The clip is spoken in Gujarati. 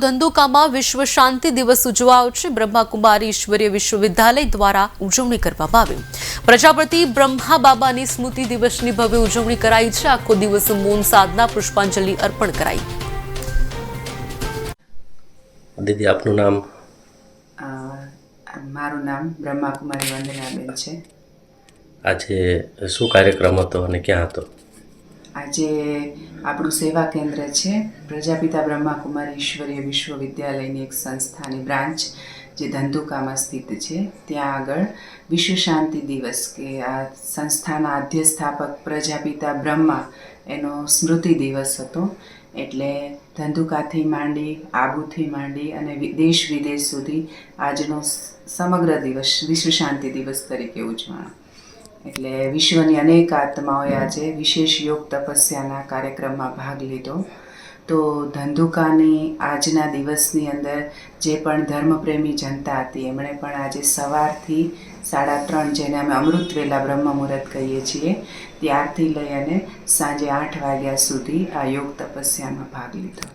ધંધુકામાં વિશ્વ શાંતિ દિવસ ઉજવાયો છે. બ્રહ્માકુમારી ઈશ્વરીય વિશ્વવિદ્યાલય દ્વારા ઉજવણી કરવામાં આવી. પ્રજાપતિ બ્રહ્મા બાબાની સ્મૃતિ દિવસની ભવ્ય ઉજવણી કરાઈ છે. આખો દિવસ મૌન સાધના પુષ્પાંજલિ અર્પણ કરાઈ. દીદી આપનું નામ? મારું નામ બ્રહ્માકુમારી વંદનાબેન છે. આજે શું કાર્યક્રમ હતો અને ક્યાં હતો? આજે આપણું સેવા કેન્દ્ર છે પ્રજાપિતા બ્રહ્માકુમારી ઈશ્વરીય વિશ્વવિદ્યાલયની એક સંસ્થાની બ્રાન્ચ, જે ધંધુકામાં સ્થિત છે. ત્યાં આગળ વિશ્વ શાંતિ દિવસ, કે આ સંસ્થાના આદ્ય સ્થાપક પ્રજાપિતા બ્રહ્મા એનો સ્મૃતિ દિવસ હતો. એટલે ધંધુકાથી માંડી, આબુથી માંડી અને દેશ વિદેશ સુધી આજનો સમગ્ર દિવસ વિશ્વ શાંતિ દિવસ તરીકે ઉજવાણો એટલે વિશ્વની અનેક આત્માઓએ આજે વિશેષ યોગ તપસ્યાના કાર્યક્રમમાં ભાગ લીધો. તો ધંધુકાની આજના દિવસની અંદર જે પણ ધર્મપ્રેમી જનતા હતી, એમણે પણ આજે સવારથી સાડા ત્રણ જેને અમે અમૃત વેલા બ્રહ્મ મુહૂર્ત કહીએ છીએ, ત્યારથી લઈ અને સાંજે આઠ વાગ્યા સુધી આ યોગ તપસ્યામાં ભાગ લીધો.